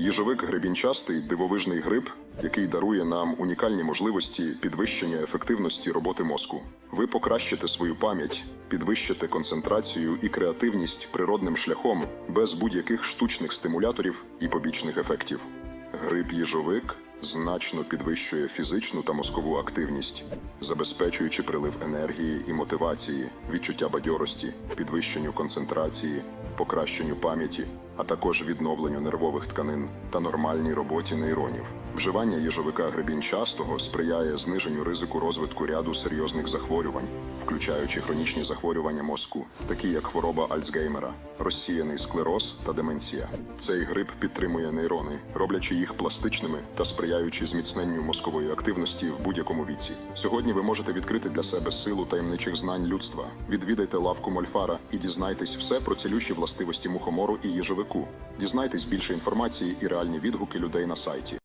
Їжовик гребінчастий дивовижний гриб, який дарує нам унікальні можливості підвищення ефективності роботи мозку. Ви покращите свою пам'ять, підвищите концентрацію і креативність природним шляхом без будь-яких штучних стимуляторів і побічних ефектів. Гриб їжовик значно підвищує фізичну та мозкову активність, забезпечуючи прилив енергії і мотивації, відчуття бадьорості, підвищенню концентрації, покращенню пам'яті, а також відновленню нервових тканин та нормальній роботі нейронів. Вживання їжовика гребінчастого сприяє зниженню ризику розвитку ряду серйозних захворювань, включаючи хронічні захворювання мозку, такі як хвороба Альцгеймера, розсіяний склероз та деменція. Цей гриб підтримує нейрони, роблячи їх пластичними та сприяючи зміцненню мозкової активності в будь-якому віці. Сьогодні ви можете відкрити для себе силу таємничих знань людства. Відвідайте лавку Мольфара і дізнайтесь все про цілющі властивості мухомору і їжовику. Дізнайтесь більше інформації і реальні відгуки людей на сайті.